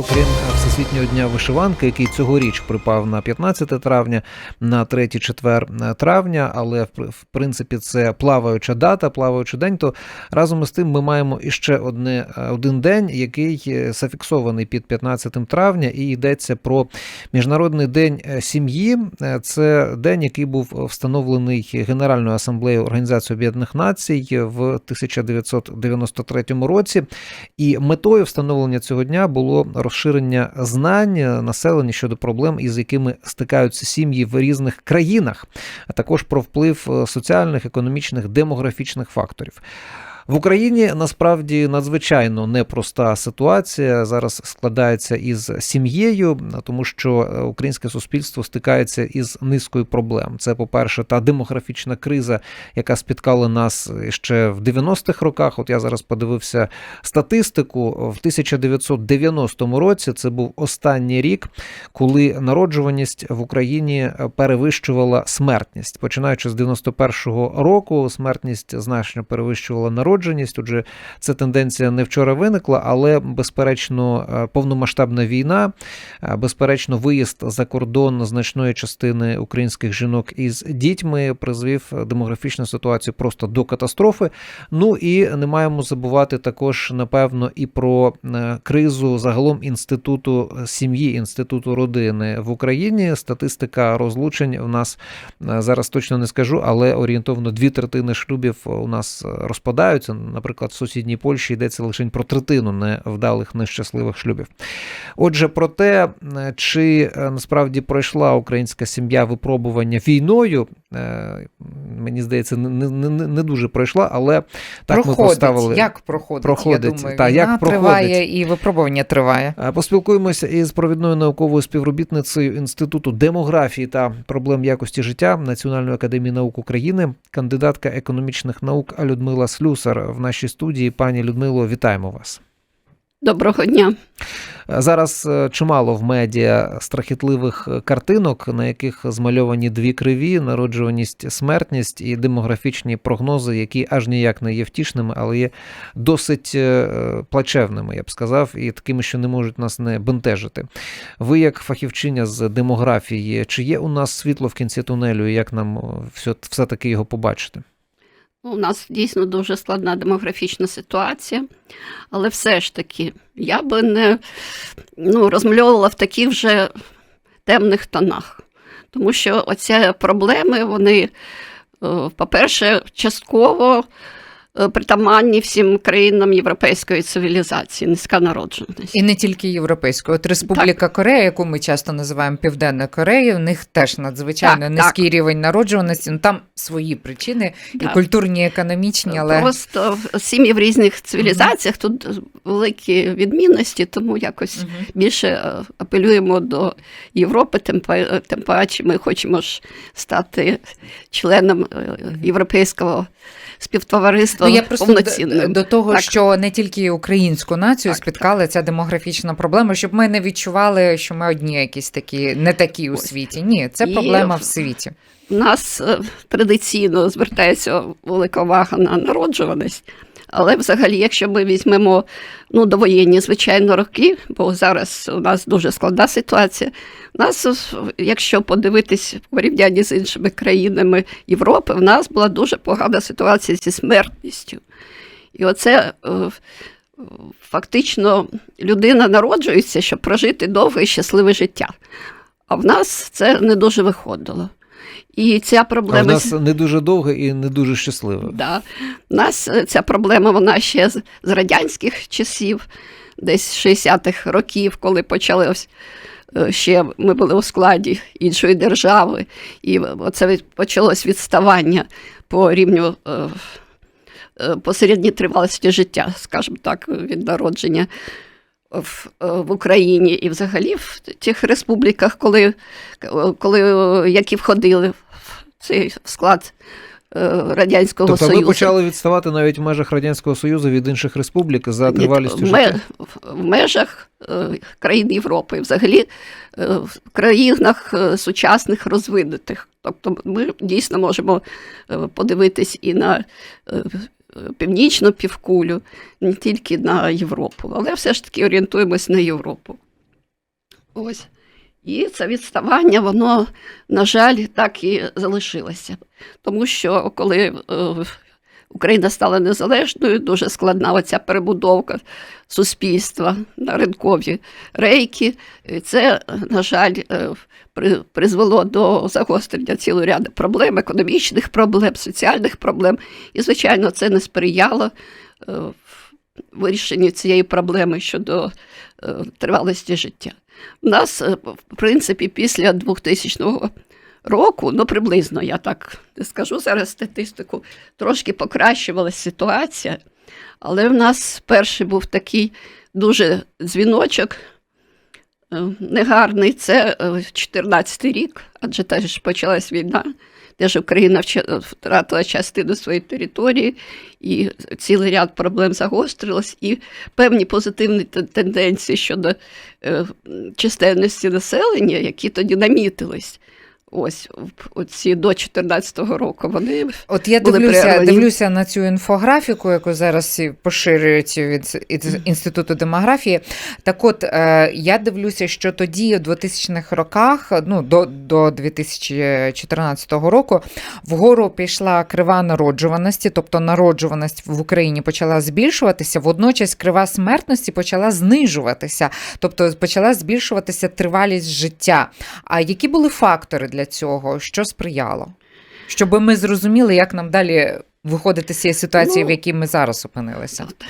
окрім Всесвітнього дня вишиванки, який цьогоріч припав на 15 травня, на 3-4 травня, але в принципі це плаваюча дата, плаваючий день. То разом із тим ми маємо іще одне один день, який е, зафіксований під 15 травня, і йдеться про Міжнародний день е, сім'ї. Е, Це день, який був встановлений Генеральною асамблеєю Організації Об'єднаних Націй в 1993 році. І метою встановлення цього дня було розширення знань населення щодо проблем, із якими стикаються сім'ї в різних країнах, а також про вплив е, соціальних, економічних, демографічних факторів. В Україні насправді надзвичайно непроста ситуація зараз складається із сім'єю, тому що е, українське суспільство стикається із низкою проблем. Це, по-перше, та демографічна криза, яка спіткала нас ще в 90-х роках. От я зараз подивився статистику. В 1990 році це був останній рік, коли народжуваність в Україні перевищувала смертність. Починаючи з 91-го року, смертність значно перевищувала народжуваність. Отже, ця тенденція не вчора виникла, але безперечно, е, повномасштабна війна, е, безперечно, виїзд за кордон значної частини українських жінок із дітьми призвів демографічну ситуацію просто до катастрофи. Ну і не маємо забувати також, напевно, і про е, кризу загалом інституту сім'ї, інституту родини в Україні. Статистика розлучень в нас е, зараз точно не скажу, але орієнтовно дві третини шлюбів у нас розпадаються. Наприклад, в сусідній Польщі йдеться лише про третину невдалих нещасливих шлюбів. Отже, про те, е, чи е, насправді пройшла українська сім'я випробування війною, мені здається, не, не, не, дуже пройшла, але так ми поставили. Як проходить? Проходить, Я думаю, та, війна як проходить. триває і випробування триває. Е, Поспілкуємося із провідною науковою співробітницею Інституту демографії та проблем якості життя Національної академії наук України, кандидатка економічних наук Людмила Слюсар в нашій студії. Пані Людмило, вітаємо вас. Доброго дня. Зараз е, чимало в медіа страхітливих е, картинок, на яких змальовані дві криві, народжуваність, смертність і демографічні прогнози, які аж ніяк не є втішними, але є досить е, плачевними, я б сказав, і такими, що не можуть нас не бентежити. Ви, як фахівчиня з демографії, чи є у нас світло в кінці тунелю, і як нам все-таки його побачити? У нас дійсно дуже складна демографічна ситуація, але все ж таки я би не ну, розмальовувала в таких вже темних тонах. Тому що оці проблеми, вони, е, по-перше, частково притаманні всім країнам європейської цивілізації, низька народженість. І не тільки європейською. От Республіка Корея, яку ми часто називаємо Південна Корея, у них теж надзвичайно Так, низький рівень народжуваності. Ну там свої причини, і культурні, і економічні, але Просто сім'ї в різних цивілізаціях тут великі відмінності, тому якось Мгм. більше е, апелюємо до Європи, тим, тим паче ми хочемо ж стати членом е, європейського співтовариства Ну, я просто повноцінним. до, до того, Так. що не тільки українську націю Так, спіткала ця демографічна проблема, щоб ми не відчували, що ми одні якісь такі, не такі у Ось. світі. Ні, це І проблема в- в світі. У нас е, традиційно звертається велика увага на народжуваність. Але взагалі, якщо ми візьмемо ну, довоєнні, звичайно, роки, бо зараз у нас дуже складна ситуація. У нас, якщо подивитись в порівнянні з іншими країнами Європи, в нас була дуже погана ситуація зі смертністю. І оце е, фактично людина народжується, щоб прожити довге і щасливе життя. А в нас це не дуже виходило. І ця А в нас не дуже довге і не дуже щасливе. Да. У нас е, ця проблема вона ще з, з радянських часів, десь 60-х років, коли почалось е, ще ми були у складі іншої держави, і оце від- почалось відставання по рівню е, е, по тривалості життя, скажімо так, від народження. В, е, в Україні і взагалі в тих республіках, коли, коли які входили в цей склад е, Радянського Тобто Союзу. ви почали відставати навіть в межах Радянського Союзу від інших республік за тривалістю життя? в межах е, країн Європи, взагалі в країнах сучасних розвинутих. Тобто ми дійсно можемо подивитись і на північну півкулю, не тільки на Європу, але все ж таки орієнтуємось на Європу. Ось. І це відставання, воно, на жаль, так і залишилося. Тому що коли е, Україна стала незалежною, дуже складна оця перебудовка суспільства на ринкові рейки. І Це, на жаль, е, призвело до загострення цілого ряду проблем, економічних проблем, соціальних проблем. І, звичайно, це не сприяло е, вирішенню цієї проблеми щодо е, тривалості життя. У нас, в принципі, після 2000 року, ну приблизно, я так скажу зараз статистику, трошки покращувалася ситуація, але в нас перший був такий дуже дзвіночок е, негарний. Це 2014 рік, адже теж почалась війна, теж Україна втратила частину своєї території, і цілий ряд проблем загострилось, і певні позитивні тенденції щодо е, чисельності населення, які тоді намітились. Ось оці до 2014 року вони От я були дивлюся, перервані. дивлюся на цю інфографіку, яку зараз поширюють від інституту демографії. Так, от е, я дивлюся, що тоді, у 2000-х роках, ну до, до 2014 року, вгору пішла крива народжуваності, тобто народжуваність в Україні почала збільшуватися. Водночас крива смертності почала знижуватися, тобто почала збільшуватися тривалість життя. А які були фактори для цього? Що сприяло? Щоб ми зрозуміли, як нам далі виходити з цієї ситуації, Ну, в якій ми зараз опинилися. От,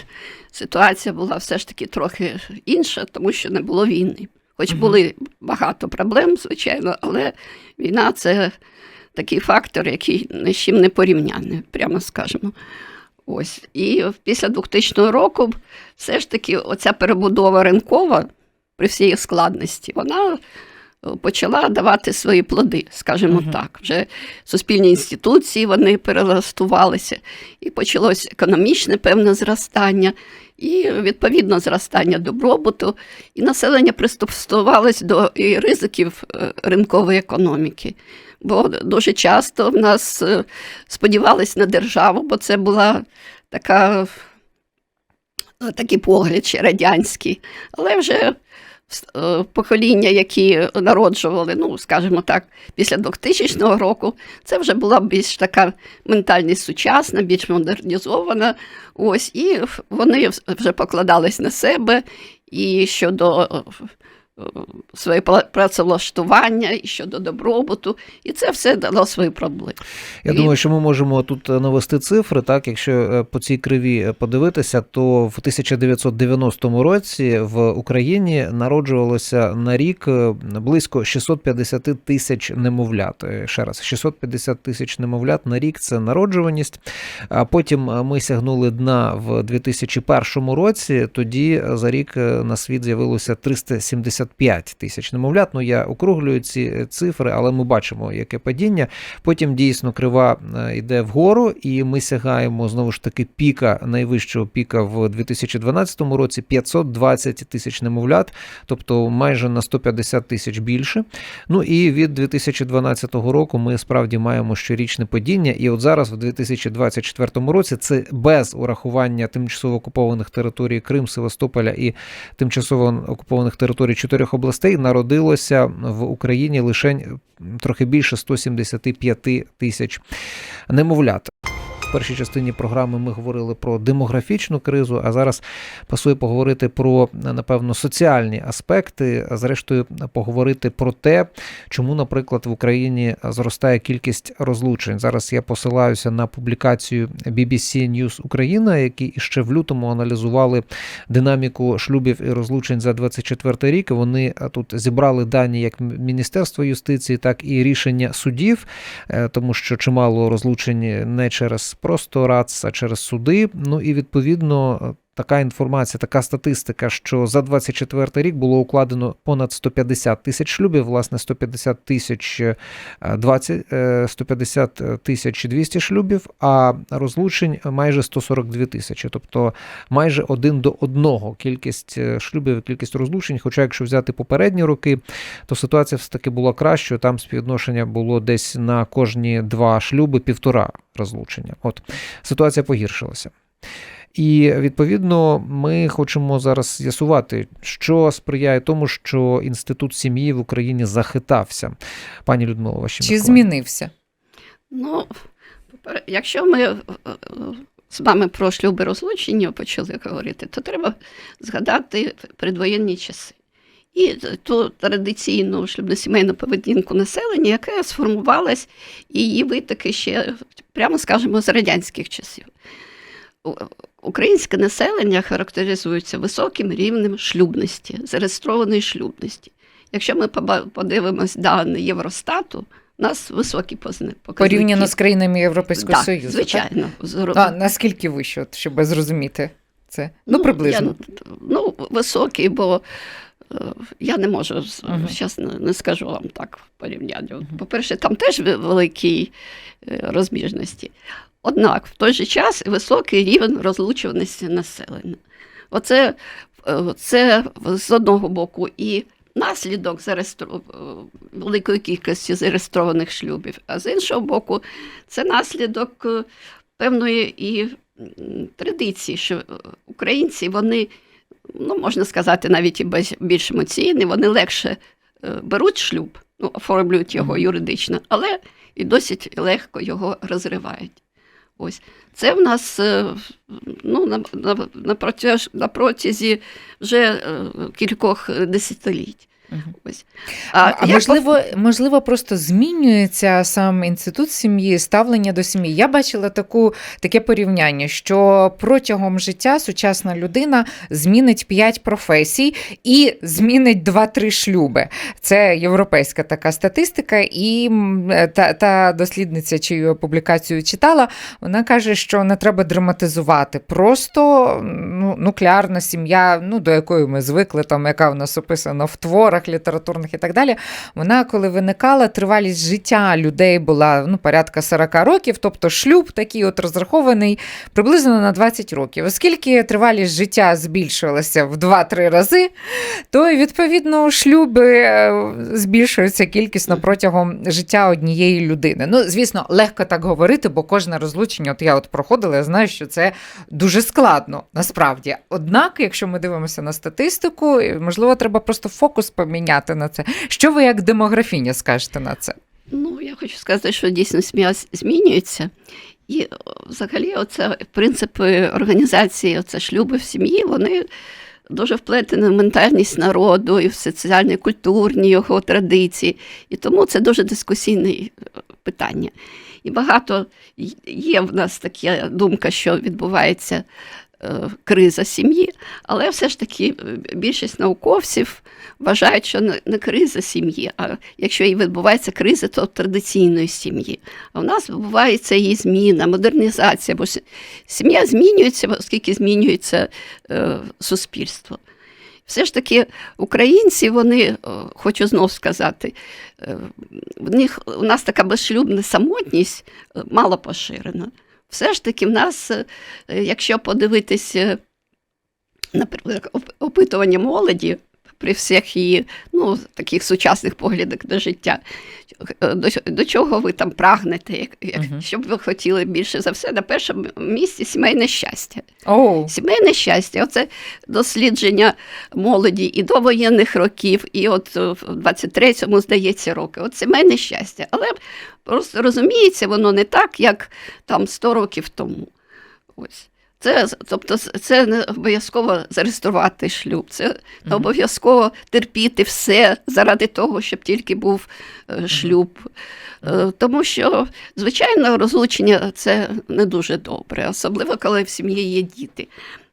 ситуація була все ж таки трохи інша, тому що не було війни. Хоч Мгм. були багато проблем, звичайно, але війна це такий фактор, який ні з чим не порівняний, прямо скажемо. Ось. І після 2000 року все ж таки оця перебудова ринкова при всій складності, вона почала давати свої плоди, скажімо Мгм. так. Вже суспільні інституції вони перелаштувалися, і почалось економічне певне зростання, і відповідно зростання добробуту, і населення пристосувалось до і ризиків е, ринкової економіки. Бо дуже часто в нас е, сподівались на державу, бо це була така, е, такий погляд ще радянський. Але вже е, покоління, які народжували, ну, скажімо так, після 2000 року, це вже була більш така ментальність сучасна, більш модернізована. Ось, і вони вже покладались на себе і щодо е, е, своє пла- працевлаштування, і щодо добробуту, і це все дало свої проблеми. Я І- думаю, що ми можемо тут е, навести цифри. Так, якщо е, по цій криві е, подивитися, то в 1990 році в Україні народжувалося на рік е, близько 650 тисяч немовлят. Е, Ще раз, 650 тисяч немовлят на рік це народжуваність. А потім е, ми сягнули дна в 2001 році. Тоді е, за рік е, на світ з'явилося 375 тисяч немовлят. Ну я округлюю ці е, цифри, але ми бачимо, яке падіння. Потім дійсно крива е, йде вгору, і ми сягаємо знову ж таки піка, найвищого піка в 2012 році 520 тисяч немовлят, тобто майже на 150 тисяч більше. Ну і від 2012 року ми справді маємо щорічне падіння. І от зараз, в 2024 році, це без урахування тимчасово окупованих територій Крим, Севастополя і тимчасово окупованих територій чотирьох областей народилося в Україні лише трохи більше 175 тисяч немовлят. Першій частині програми ми говорили про демографічну кризу, а зараз пасує поговорити про напевно соціальні аспекти, а зрештою поговорити про те, чому, наприклад, в Україні зростає кількість розлучень. Зараз я посилаюся на публікацію BBC News Україна, які іще в лютому аналізували динаміку шлюбів і розлучень за 24 рік. Вони тут зібрали дані як Міністерство юстиції, так і рішення судів, е, тому що чимало розлучень не через просто а через суди. Ну і відповідно. Така інформація, така статистика, що за 24 рік було укладено понад 150 тисяч шлюбів, власне, 150 тисяч е, 20, е, 150 тисяч 200 шлюбів, а розлучень майже 142 тисячі, тобто майже один до одного кількість е, шлюбів кількість розлучень. Хоча, якщо взяти попередні роки, то ситуація все таки була кращою. Там співвідношення було десь на кожні два шлюби півтора розлучення. От ситуація погіршилася. І відповідно ми хочемо зараз з'ясувати, що сприяє тому, що інститут сім'ї в Україні захитався. Пані Людмило, ваші Чи змінився? Ну, якщо ми е, з вами про шлюби розлучення почали говорити, то треба згадати предвоєнні часи. І ту традиційну шлюбно-сімейну поведінку населення, яка сформувалась, і її витоки ще, прямо скажемо, з радянських часів. Українське населення характеризується високим рівнем шлюбності, зареєстрованої шлюбності. Якщо ми подивимось дані Євростату, у нас високі показники. Порівняно з країнами Європейського Так, Союзу. Звичайно. Так? А наскільки вище, от, щоб зрозуміти це? Ну, приблизно. Я, ну, високий, бо е, я не можу зараз не, не скажу вам так в порівнянні. По-перше, там теж ве- великі е, розбіжності. Однак в той же час високий рівень розлучуваності населення. Оце е, це з одного боку і наслідок зареєстру... великої кількості зареєстрованих шлюбів, а з іншого боку, це наслідок е, певної і традиції, що українці вони, ну можна сказати, навіть і більш емоційні, вони легше е, беруть шлюб, ну, оформлюють його юридично, але і досить легко його розривають. Ось це в нас е, ну, на, на, на, протязі вже е, кількох десятиліть. Ось. А, а я можливо, можливо, просто змінюється сам інститут сім'ї, ставлення до сім'ї. Я бачила таку, таке порівняння, що протягом життя сучасна людина змінить 5 професій і змінить 2-3 шлюби. Це європейська така статистика, і та, та дослідниця, чию публікацію читала, вона каже, що не треба драматизувати. Просто ну, нуклеарна сім'я, ну, до якої ми звикли, там, яка в нас описана в творах літературних і так далі. Вона, коли виникала, тривалість життя людей була ну, порядка 40 років, тобто шлюб такий от розрахований приблизно на 20 років. Оскільки тривалість життя збільшувалася в 2-3 рази, то відповідно шлюби е, збільшуються кількісно протягом життя однієї людини. Ну, звісно, легко так говорити, бо кожне розлучення, от я от проходила, я знаю, що це дуже складно насправді. Однак, якщо ми дивимося на статистику, можливо, треба просто фокус поміняти на це. Що ви як демографіня скажете на це? Ну, я хочу сказати, що дійсно сім'я змінюється. І взагалі, оце принципи організації, оце шлюби в сім'ї, вони дуже вплетені в ментальність народу і в соціальні, культурні його традиції. І тому це дуже дискусійне е, питання. І багато є в нас така думка, що відбувається криза сім'ї, але все ж таки е, більшість науковців вважають, що не, криза сім'ї, а якщо і відбувається криза, то традиційної сім'ї. А в нас відбувається її зміна, модернізація, бо сім'я змінюється, оскільки змінюється е, суспільство. Все ж таки, українці, вони, е, хочу знов сказати, е, в них у нас така безшлюбна самотність е, мало поширена. Все ж таки, в нас, е, якщо подивитися, наприклад, оп- опитування молоді при всіх її ну, таких сучасних поглядах на життя, до, до чого ви там прагнете, як, як, Мгм. що б ви хотіли більше за все, на першому місці сімейне щастя. О, Сімейне щастя, оце дослідження молоді і до воєнних років, і от в 23-му, здається, роки. От сімейне щастя. Але просто розуміється, воно не так, як там 100 років тому. Ось. Це, тобто, це не обов'язково зареєструвати шлюб, це не обов'язково терпіти все заради того, щоб тільки був е, шлюб. Е, Тому що, звичайно, розлучення це не дуже добре, особливо коли в сім'ї є діти.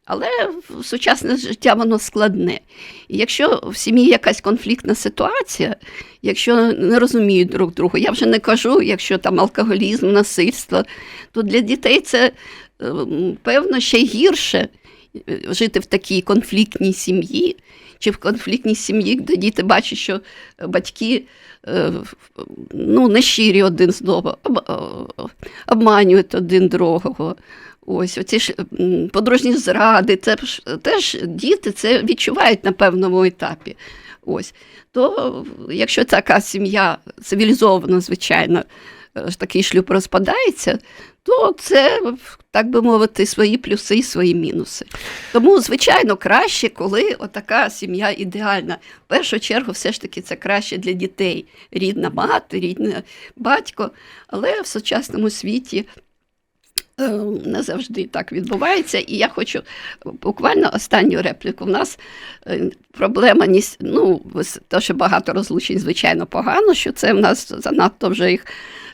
Але сучасне життя воно складне. І якщо в сім'ї якась конфліктна ситуація, якщо не розуміють друг друга, я вже не кажу, якщо там алкоголізм, насильство, то для дітей це певно ще гірше жити в такій конфліктній сім'ї, чи в конфліктній сім'ї, де діти бачать, що батьки е, ну, щирі один з одного, обманюють один другого. Ось оці ж подружні зради, це теж діти це відчувають на певному етапі. Ось. То якщо така сім'я цивілізована, звичайно, такий шлюб розпадається, то це, так би мовити, свої плюси і свої мінуси. Тому, звичайно, краще, коли отака сім'я ідеальна. В першу чергу, все ж таки, це краще для дітей. Рідна мати, рідне батько. Але в сучасному світі е, не завжди так відбувається. І я хочу буквально останню репліку. У нас е, проблема ну, те, що багато розлучень, звичайно, погано, що це в нас занадто вже їх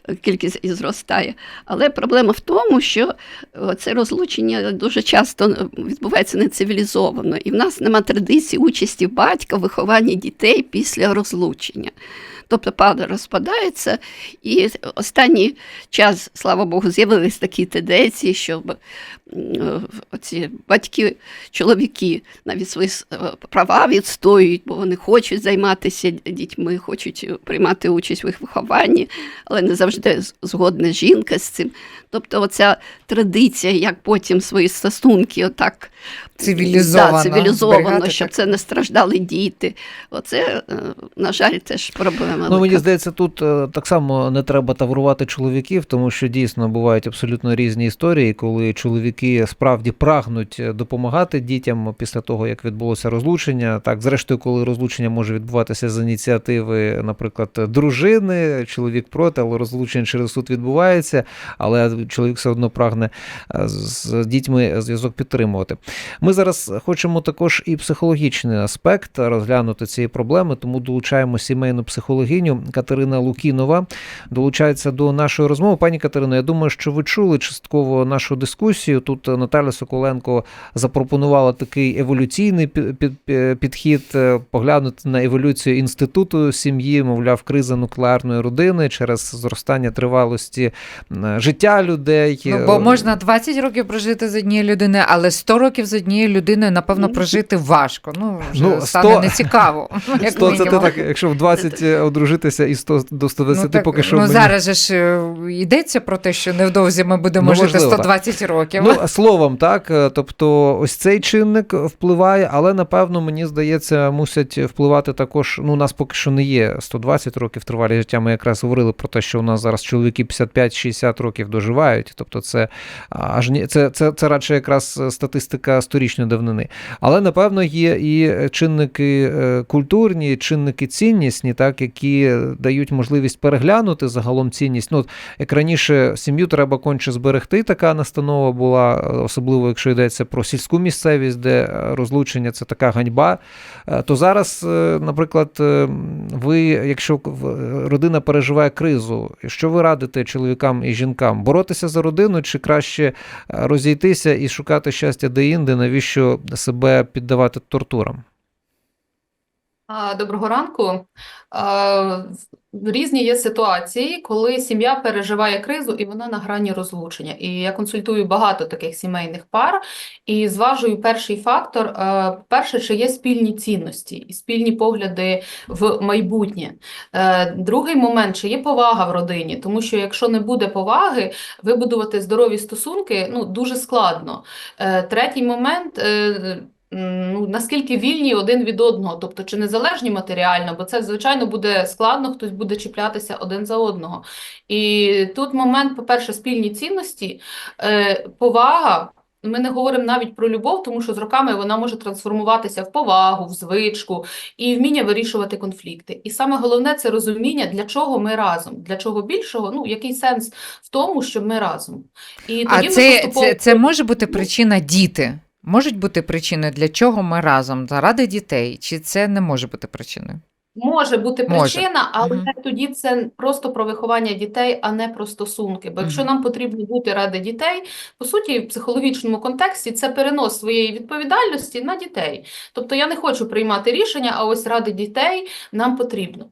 е, кількість і зростає. Але проблема в тому, що е, це розлучення дуже часто відбувається нецивілізовано. І в нас нема традиції участі батька в вихованні дітей після розлучення. Тобто пара розпадається, і останній час, слава Богу, з'явились такі тенденції, щоб оці батьки, чоловіки навіть свої е, права відстоюють, бо вони хочуть займатися дітьми, хочуть приймати участь в їх вихованні, але не завжди згодна жінка з цим. Тобто, оця традиція, як потім свої стосунки, отак Цивілізовано да, цивілізовано, щоб це не страждали діти. Оце, е, на жаль, теж проблема. Ну, мені здається, тут е, так само не треба таврувати чоловіків, тому що дійсно бувають абсолютно різні історії, коли чоловіки справді прагнуть е, допомагати дітям після того, як відбулося розлучення. Так, зрештою, коли розлучення може відбуватися з ініціативи, наприклад, дружини, чоловік проти, але розлучення через суд відбувається, але чоловік все одно прагне е, з дітьми зв'язок підтримувати. Ми зараз хочемо також і психологічний аспект розглянути цієї проблеми, тому долучаємо сімейну психологиню Катерина Лукінова. Долучається до нашої розмови. Пані Катерино, я думаю, що ви чули частково нашу дискусію. Тут Наталя Соколенко запропонувала такий еволюційний пі- пі- пі- підхід, е, поглянути на еволюцію інституту сім'ї, мовляв, криза нуклеарної родини через зростання тривалості е, життя людей. Ну, бо можна 20 років прожити з однією людиною, але 100 років з однією людиною, напевно, прожити важко. Ну, вже Ну, стане 100 нецікаво. як 100 це ти так, якщо в 20 одружитися і 100 до 120 ну, так, поки що ну мені- зараз же ж е, йдеться про те, що невдовзі ми будемо Ну, жити можливо, так. 120 років. Ну, словом, так. е, Тобто, ось цей чинник впливає, але напевно, мені здається, мусять впливати також. Ну, у нас поки що не є 120 років тривалі життя. Ми якраз говорили про те, що у нас зараз чоловіки 55-60 років доживають. Тобто, це аж ні, це, це, це радше якраз статистика сторічної давнини. Але напевно є і чинники е, культурні, чинники ціннісні, так, які дають можливість переглянути загалом цінність. Ну, як раніше сім'ю треба конче зберегти, така настанова була, е, особливо якщо йдеться про сільську місцевість, де е, розлучення це така ганьба. е, То зараз, наприклад, ви, якщо родина переживає кризу, що ви радите чоловікам і жінкам? Боротися за родину чи краще розійтися і шукати щастя де-інде, навіщо себе піддавати тортурам? Доброго ранку. Різні є ситуації, коли сім'я переживає кризу і вона на грані розлучення. І я консультую багато таких сімейних пар і зважую перший фактор. е, Перше, чи є спільні цінності і спільні погляди в майбутнє. Е, Другий момент, чи є повага в родині, тому що якщо не буде поваги, вибудувати здорові стосунки ну, дуже складно. Е, Третій момент. Ну, наскільки вільні один від одного, тобто чи незалежні матеріально, бо це, звичайно, буде складно, хтось буде чіплятися один за одного. І тут момент, по-перше, спільні цінності, е, повага. Ми не говоримо навіть про любов, тому що з роками вона може трансформуватися в повагу, в звичку і вміння вирішувати конфлікти. І саме головне це розуміння, для чого ми разом, для чого більшого, ну який сенс в тому, щоб ми разом. І А тоді ми це, поступово це, це може бути причина діти. Можуть бути причиною, для чого ми разом заради дітей, чи це не може бути причиною? Може бути Може. причина, але Мгм. тоді це просто про виховання дітей, а не про стосунки. Бо якщо Мгм. нам потрібно бути ради дітей, по суті, в психологічному контексті це перенос своєї відповідальності на дітей. Тобто я не хочу приймати рішення, а ось ради дітей нам потрібно.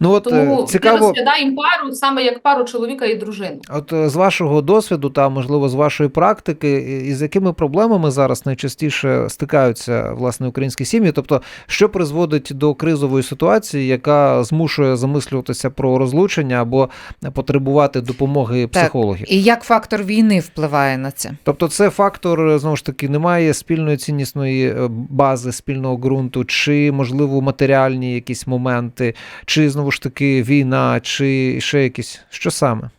Ну от е, Тому ми цікаво. розглядаємо пару саме як пару чоловіка і дружини. От е, з вашого досвіду та можливо з вашої практики, і- і з якими проблемами зараз найчастіше стикаються власне українські сім'ї? Тобто, що призводить до кризової ситуації, яка змушує замислюватися про розлучення або потребувати допомоги психологів? І як фактор війни впливає на це? Тобто, це фактор е, знову ж таки немає спільної ціннісної е, бази, спільного ґрунту, чи можливо матеріальні якісь моменти, чи знову ж таки війна, чи ще якісь що саме?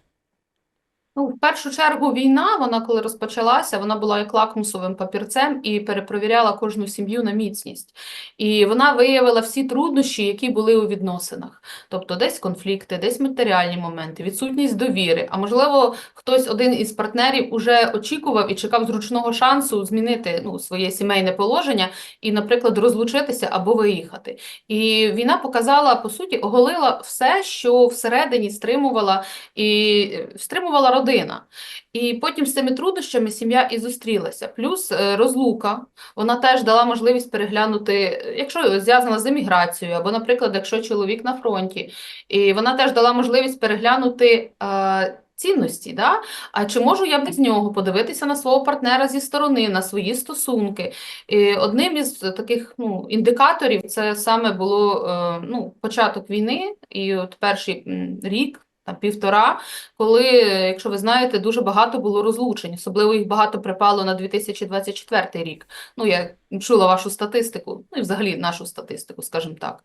Ну, в першу чергу, війна, вона коли розпочалася, вона була як лакмусовим папірцем і перепровіряла кожну сім'ю на міцність. І вона виявила всі труднощі, які були у відносинах. Тобто десь конфлікти, десь матеріальні моменти, відсутність довіри. А можливо, хтось один із партнерів уже очікував і чекав зручного шансу змінити ну, своє сімейне положення і, наприклад, розлучитися або виїхати. І війна показала, по суті, оголила все, що всередині стримувала і е, стримувала родина. І потім з цими труднощами сім'я і зустрілася. Плюс е, розлука, вона теж дала можливість переглянути, е, якщо зв'язана з еміграцією, або, наприклад, якщо чоловік на фронті, і вона теж дала можливість переглянути. е, Цінності, да? А чи можу я без нього подивитися на свого партнера зі сторони, на свої стосунки? І одним із таких ну, індикаторів це саме було ну, початок війни, і от перший рік, там півтора, коли, якщо ви знаєте, дуже багато було розлучень, особливо їх багато припало на 2024 рік. Ну, я чула вашу статистику, ну і взагалі нашу статистику, скажімо так.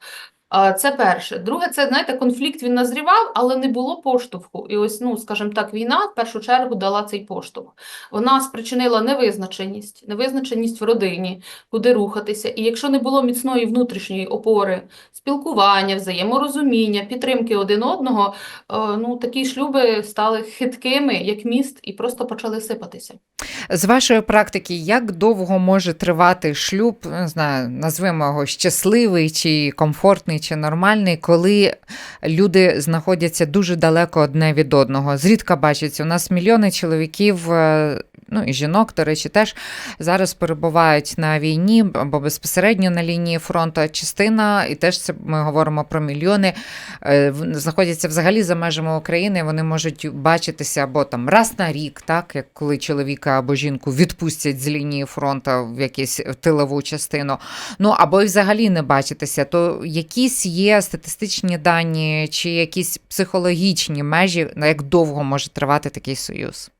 Це перше. Друге, це, знаєте, конфлікт він назрівав, але не було поштовху. І ось, ну, скажімо так, війна в першу чергу дала цей поштовх. Вона спричинила невизначеність, невизначеність в родині, куди рухатися. І якщо не було міцної внутрішньої опори, спілкування, взаєморозуміння, підтримки один одного, е, ну, такі шлюби стали хиткими, як міст, і просто почали сипатися. З вашої практики, як довго може тривати шлюб, не знаю, назвемо його щасливий, чи комфортний, чи нормальний, коли люди знаходяться дуже далеко одне від одного? Зрідка бачиться, у нас мільйони чоловіків. Ну і жінок, до речі, теж зараз перебувають на війні або безпосередньо на лінії фронту. Частина, і теж це ми говоримо про мільйони, е, знаходяться взагалі за межами України. Вони можуть бачитися або там раз на рік, так як коли чоловіка або жінку відпустять з лінії фронту в якусь тилову частину. Ну або й взагалі не бачитися. То якісь є статистичні дані чи якісь психологічні межі, на як довго може тривати такий союз?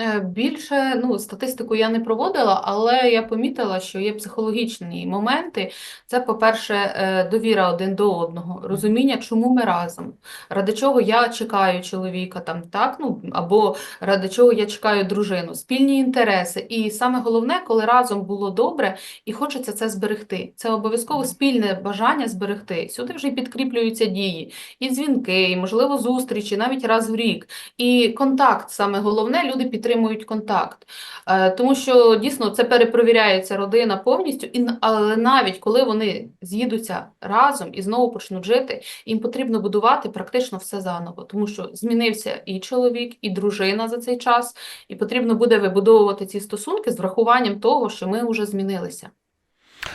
Е, Більше, ну, статистику я не проводила, але я помітила, що є психологічні моменти. Це, по-перше, е, довіра один до одного, розуміння, чому ми разом, ради чого я чекаю чоловіка там, так, ну, або ради чого я чекаю дружину, спільні інтереси. І саме головне, коли разом було добре і хочеться це зберегти. Це обов'язково спільне бажання зберегти. Сюди вже й підкріплюються дії, і дзвінки, і, можливо, зустрічі, навіть раз в рік. І контакт, саме головне, люди підтримують контакт. Е, Тому що дійсно це перепровіряється родина повністю, і, але навіть коли вони з'їдуться разом і знову почнуть жити, їм потрібно будувати практично все заново, тому що змінився і чоловік, і дружина за цей час, і потрібно буде вибудовувати ці стосунки з врахуванням того, що ми вже змінилися.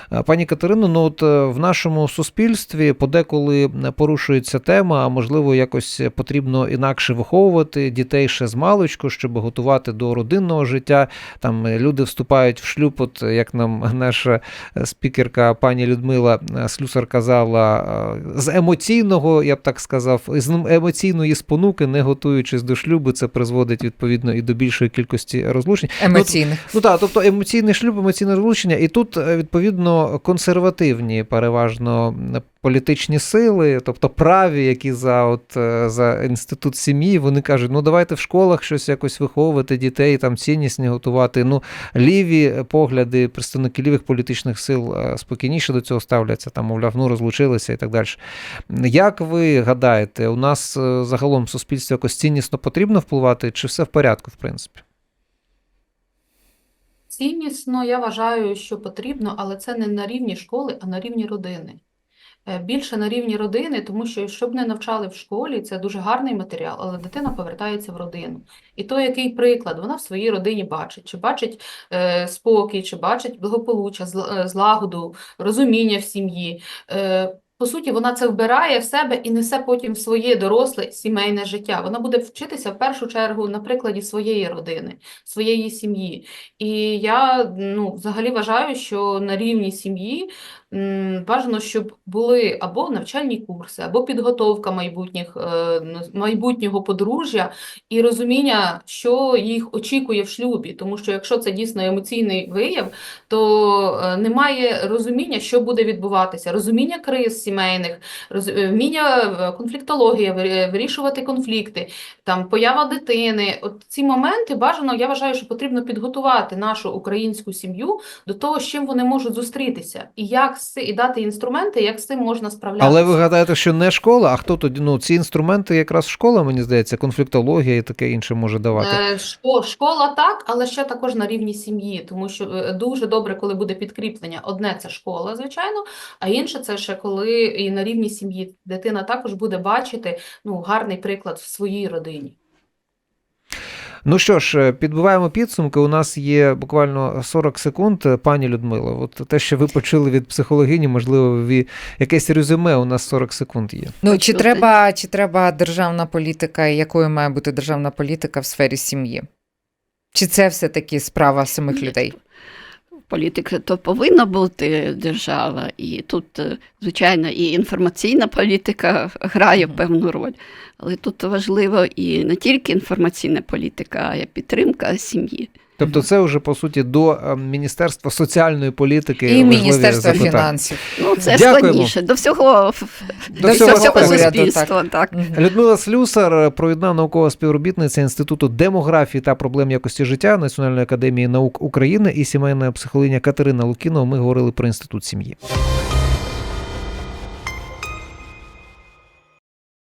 А, Пані Катерино, ну от е, в нашому суспільстві подеколи порушується тема, а можливо, якось потрібно інакше виховувати дітей ще з маличку, щоб готувати до родинного життя. Там е, люди вступають в шлюб, от е, як нам наша е, спікерка пані Людмила е, Слюсар казала, е, з емоційного, я б так сказав, з емоційної спонуки, не готуючись до шлюбу, це призводить відповідно і до більшої кількості розлучень. Емоційних. Ну так, тобто емоційний шлюб, емоційне розлучення, і тут е, відповідно консервативні, переважно політичні сили, тобто праві, які за от е, за інститут сім'ї, вони кажуть, ну давайте в школах щось якось виховувати дітей, там ціннісні готувати. Ну ліві погляди, представники лівих політичних сил е, спокійніше до цього ставляться, там, мовляв, ну розлучилися і так далі. Як ви гадаєте, у нас е, загалом в суспільстві якось ціннісно потрібно впливати, чи все в порядку, в принципі? Ціннісно, я вважаю, що потрібно, але це не на рівні школи, а на рівні родини. Е, Більше на рівні родини, тому що щоб не навчали в школі, це дуже гарний матеріал, але дитина повертається в родину. І то, який приклад вона в своїй родині бачить, чи бачить е, спокій, чи бачить благополуччя, е, злагоду, розуміння в сім'ї. Е, по суті, вона це вбирає в себе і несе потім своє доросле сімейне життя. Вона буде вчитися в першу чергу на прикладі своєї родини, своєї сім'ї. І я ну, взагалі вважаю, що на рівні сім'ї бажано, щоб були або навчальні курси, або підготовка майбутніх, е, майбутнього подружжя і розуміння, що їх очікує в шлюбі. Тому що якщо це дійсно емоційний вияв, то е, немає розуміння, що буде відбуватися, розуміння криз сімейних, е, вміння конфліктологія, вирішувати конфлікти, там поява дитини. От ці моменти бажано, я вважаю, що потрібно підготувати нашу українську сім'ю до того, з чим вони можуть зустрітися, і як з і дати інструменти, як з цим можна справлятися. Але ви гадаєте, що не школа, а хто тоді? Ну, ці інструменти якраз школа, мені здається, конфліктологія і таке інше може давати. Е, Школа так, але ще також на рівні сім'ї, тому що е, дуже добре, коли буде підкріплення. Одне це школа, звичайно, а інше це ще коли і на рівні сім'ї дитина також буде бачити ну, гарний приклад в своїй родині. Ну що ж, е, підбиваємо підсумки. У нас є буквально 40 секунд. Е, Пані Людмило, от те, що ви почули від психологині, можливо, ви якесь резюме у нас 40 секунд є. Ну, чи треба, чи треба державна політика, якою має бути державна політика в сфері сім'ї? Чи це все-таки справа самих людей? Політика то повинна бути держава, і тут, е, звичайно, і інформаційна політика грає певну роль. Але тут важливо і не тільки інформаційна політика, а й підтримка сім'ї. Тобто, це вже по суті до е, Міністерства соціальної політики І запитання. фінансів. Ну, це Дякуємо. складніше. До всього, До до всього всього, суспільства. Так. Мгм. Людмила Слюсар, провідна наукова співробітниця Інституту демографії та проблем якості життя Національної академії наук України і сімейна психологиня Катерина Лукінова. Ми говорили про інститут сім'ї.